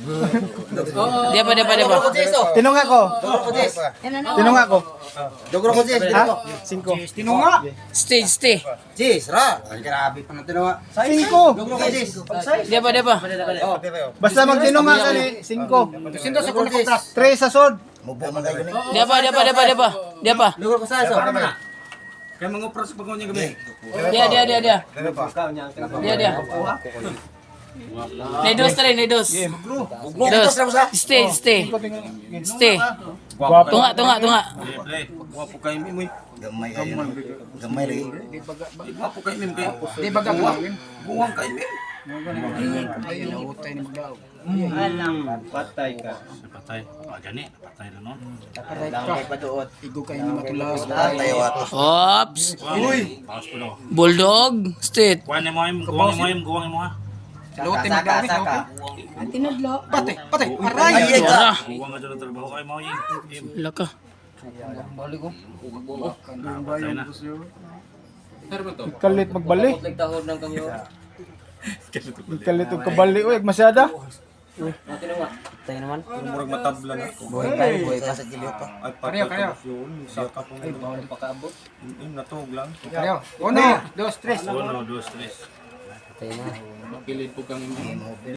Dia pa, dia pa, dia pa. Tinong ako. Tinong ako. Dogro ko Jess. Ha? Cinco. Tinunga. Stay, stay. Jess, ra. Grabe pa na tinunga. Cinco. Dogro ko Jess. Dia pa, dia pa. Oh, Basta magtinong nga ka ni cinco. Sinto sa kuno Jess. Tres sa sod. Mubo man kayo ni. Dia pa, dia pa, dia pa, dia pa. Dia pa. Dogro ko sa so. Kaya mga pras pag niya gabi. Dia, dia, dia, dia. Dia, dia. Nay dos tali, nay dos. Dos. Stay, stay. Stay. Tunga, tunga, tunga. Pre, wapo kay mi mo. Gamay kayo. Gamay lagi. Wapo kay mi kay. Di ba gamay? Buwang kay mi. Patay ka. Napatay. Ah, gani, napatay na no. Gamay pa doot. Igo kayo ni matulas. Tayo ato. Ops. Uy. Bulldog. Straight. Kuan mo im, guwang mo im, guwang mo ha. Lote magdami. Saka. Pati, pati. Aray. Wala. Guwang nga dyan ang trabaho kay mo im. Im, Wala ka. patay na. Kalit magbali. Kalit og kabali oy masyada. Murag matabla na. Buhay kayo. Buhay ka sa giliw pa. Ay, patay ka. Yun, saka po. Ay, bawal pa kaabot. Im, natog lang. Uno, dos, tres. Uno, dos, tres. Tayo na. Mapilid po kang imo.